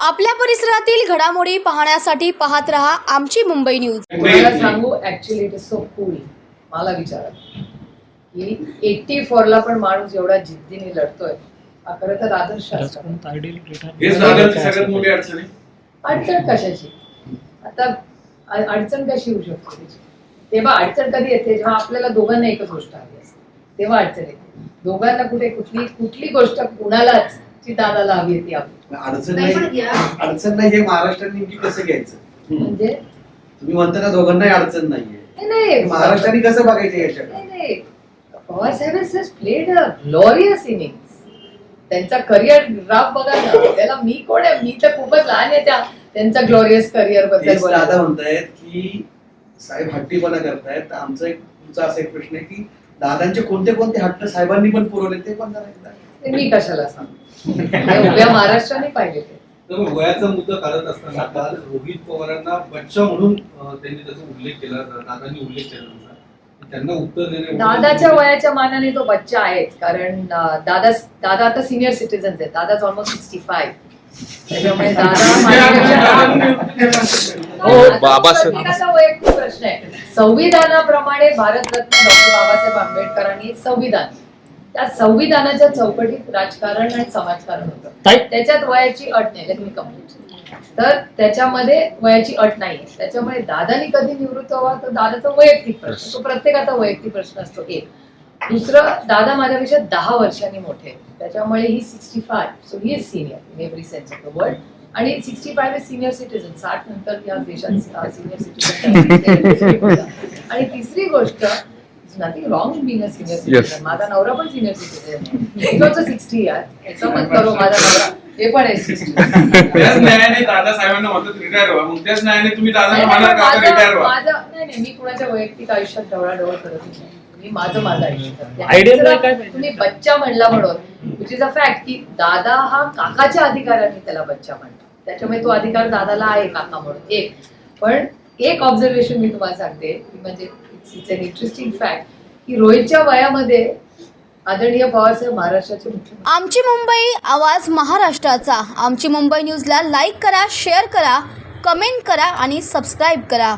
आपल्या परिसरातील घडामोडी पाहण्यासाठी पाहत रहा आमची मुंबई न्यूज. सांगू actually it is so cool मला विचारा. की एट्टी फोरला पण माणूस एवढा जिद्दीने लढतोय. हा खरं तर आदर्श असतो. हेच दादांची सगळ्यात मोठी अडचण आहे. अडचण कशाची? आता अडचण कशी येऊ शकते त्याची? तेव्हा अडचण कधी येते? जेव्हा आपल्याला दोघांना एकच गोष्ट हवी असते. तेव्हा अडचण येते. दोघांना कुठे कुठली कुठली गोष्ट कुणालाच ती दादाला हवी येते आपली अडचण नाही, अडचण नाही हे महाराष्ट्राने नेमकी कसं घ्यायचं? म्हणजे? तुम्ही म्हणता ना दोघांनाही अडचण नाहीये. नाही, नाही. महाराष्ट्राने कसं बघायचं याच्याकडे पवार साहेब has played a glorious innings त्यांचा करिअर ग्राफ बघा ना. त्याला मी कोण आहे? मी तर खूपच लहान आहे त्या त्यांचा ग्लोरियस करिअरबद्दल दादा. म्हणतायत की साहेब हट्टीपणा करतायत. तर आमचा एक तुमचा असा एक प्रश्न आहे की दादांचे कोणते कोणते हट्ट साहेबांनी पण पुरवले ते पण जरा एकदा. ते मी कशाला सांगू? उभ्या महाराष्ट्राने पाहिले ते. तर वयाचा मुद्दा काढत असताना काल रोहित पवारांना बच्चा म्हणून त्यांनी त्याचा उल्लेख केला दादांनी उल्लेख केला त्यांना उत्तर देणे दादाच्या वयाच्या मानाने तो बच्चा आहेच. कारण दादा दादा आता सिनियर सिटीजन आहेत. दादाच ऑलमोस्ट सिक्स्टी फाईव्ह त्याच्यामुळे दादा हो, प्रत्येकाचा वैयक्तिक प्रश्न आहे. संविधानाप्रमाणे भारतरत्न डॉक्टर बाबासाहेब आंबेडकरांनी एक संविधान. त्या संविधानाच्या चौकटीत राजकारण आणि समाजकारण होतं. त्याच्यात वयाची अट नाही मी तर त्याच्यामध्ये वयाची अट नाही. त्याच्यामुळे दादानी कधी निवृत्त व्हावा? तर दादाचा वैयक्तिक प्रश्न. तो प्रत्येकाचा वैयक्तिक प्रश्न असतो एक. दुसरं दादा माझ्यापेक्षा दहा वर्षांनी मोठे. त्याच्यामुळे he sixty five so he is senior in every sense of the world आणि sixty five is senior citizen साठ नंतर या देशात सिनियर सिटीजन आणि तिसरी गोष्ट nothing wrong being a senior citizen माझा नवरा पण सिनियर सिटीजन सिक्स्टी यार याचा मत करो माझा नवरा. ते पण आहे सिक्स्टी त्याच न्यायाने दादा साहेबांना म्हणतात रिटायर व्हा. मग त्याच न्यायाने तुम्ही दादांना म्हणाल का माझं रिटायर व्हा? माझं- नाही नाही मी कुणाच्या वैयक्तिक आयुष्यात ढवळाढवळ करत नाही. मी माझं माझं आयुष्य? तुम्ही बच्चा म्हणला म्हणून विच इज अ फॅक्ट की दादा हा काकाच्या अधिकाराने त्याला बच्चा म्हणतो. त्याच्यामुळे तो अधिकार दादाला आहे काका म्हणून एक. पण एक ऑब्झर्वेशन मी तुम्हाला सांगते म्हणजे इट्स अन इंटरेस्टिंग फॅक्ट की रोहितच्या वयामध्ये आदरणीय पवारसाहेब महाराष्ट्राचे मुख्यमंत्री. आमची मुंबई आवाज महाराष्ट्राचा. आमची मुंबई न्यूजला लाईक करा शेअर करा कमेंट करा आणि सबस्क्राईब करा.